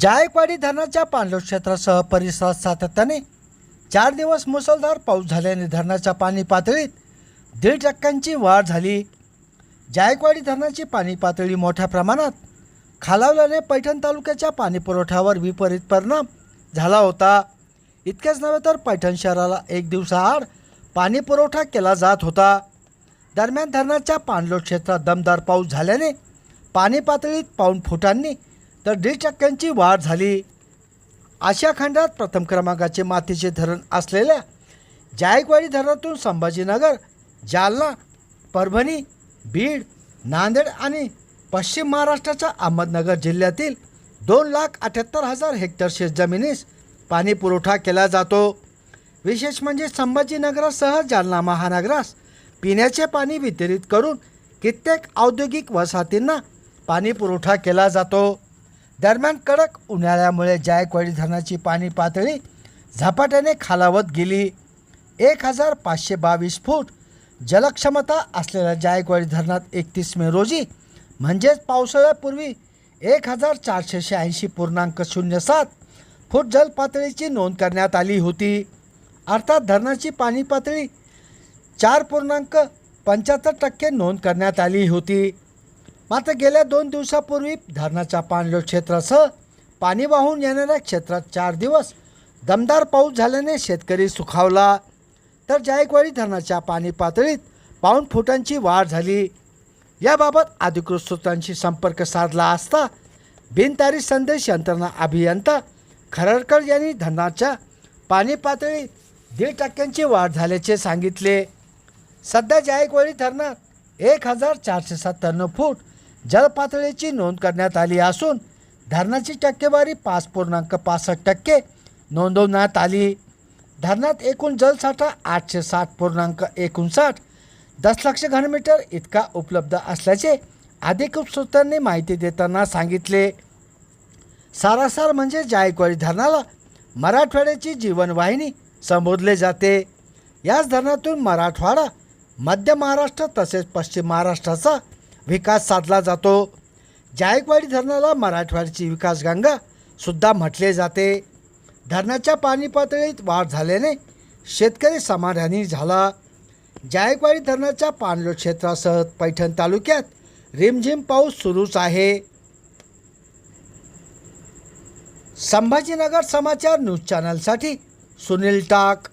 जायकवाडी धरणाच्या पाणलोट क्षेत्रासह परिसरात सातत्याने चार दिवस मुसळधार पाऊस झाल्याने धरणाच्या पाणी पातळीत दीड टक्क्यांची वाढ झाली. जायकवाडी धरणाची पाणी पातळी मोठ्या प्रमाणात खालावल्याने पैठण तालुक्याच्या पाणीपुरवठ्यावर विपरीत परिणाम झाला होता. इतकेच नव्हे तर पैठण शहराला एक दिवसाआड पाणीपुरवठा केला जात होता. दरम्यान धरणाच्या पाणलोट क्षेत्रात दमदार पाऊस झाल्याने पाणी पातळीत पाऊण फुटांनी तर दीड टक्क्यांची वाढ झाली. आशिया खंडात प्रथम क्रमांकाचे मातीचे धरण असलेल्या जायकवाडी धरणातून संभाजीनगर जालना परभणी बीड नांदेड आणि पश्चिम महाराष्ट्राच्या अहमदनगर जिल्ह्यातील दोन लाख अठ्याहत्तर हजार हेक्टर शेतजमिनीस पाणी पुरवठा केला जातो. विशेष म्हणजे संभाजीनगरासह जालना महानगरास पिण्याचे पाणी वितरित करून कित्येक औद्योगिक वसाहतींना पाणी पुरवठा केला जातो. दरम्यान कडक उन्हाळ्यामुळे जायकवाडी धरणाची पाणी पातळी झपाट्याने खालावत गेली. एक हजार पाचशे बावीस फूट जलक्षमता असलेल्या जायकवाडी धरणात एकतीस मे रोजी म्हणजेच पावसाळ्यापूर्वी एक हजार चारशे शहाऐंशी पूर्णांक शून्य सात फूट जलपातळीची नोंद करण्यात आली होती. अर्थात धरणाची पाणी पातळी चार पूर्णांक पंच्याहत्तर टक्के नोंद करण्यात आली होती. मात्र गेल्या दोन दिवसापूर्वी धरणाच्या पाणलोट क्षेत्रासह पाणी वाहून येणाऱ्या क्षेत्रात चार दिवस दमदार पाऊस झाल्याने शेतकरी सुखावला. तर जायकवाडी धरणाच्या पाणी पातळीत पाऊण फुटांची वाढ झाली. याबाबत अधिकृत सूत्रांशी संपर्क साधला असता बिनतारी संदेश यंत्रणा अभियंता खरडकर यांनी धरणाच्या पाणी पातळीत दीड टक्क्यांची वाढ झाल्याचे सांगितले. सध्या जायकवाडी धरणात एक हजार चारशे सत्त्याण्णव फूट जलपातळीची नोंद करण्यात आली असून धरणाची टक्केवारी पाच पूर्णांक पासष्ट टक्के नोंदवण्यात आली. धरणात एकूण जलसाठा आठशे साठ पूर्णांक एकोणसाठ. दशलक्ष घनमीटर इतका उपलब्ध असल्याचे अधिकृत सूत्रांनी माहिती देताना सांगितले. सारासार म्हणजे जायकवाडी धरणाला मराठवाड्याची जीवनवाहिनी संबोधले जाते. याच धरणातून मराठवाडा मध्य महाराष्ट्र तसेच पश्चिम महाराष्ट्राचा विकास साधला जातो. जायकवाडी धरणाला मराठवाड्याची विकासगंगा सुद्धा म्हटले जाते. धरणाच्या पाणी पातळीत वाढ झाल्याने शेतकरी समाधानी झाला. जायकवाडी धरणाच्या पाणलोट क्षेत्रासह पैठण तालुक्यात रिमझिम पाऊस सुरूच आहे. संभाजीनगर समाचार न्यूज चॅनलसाठी सुनील टाक.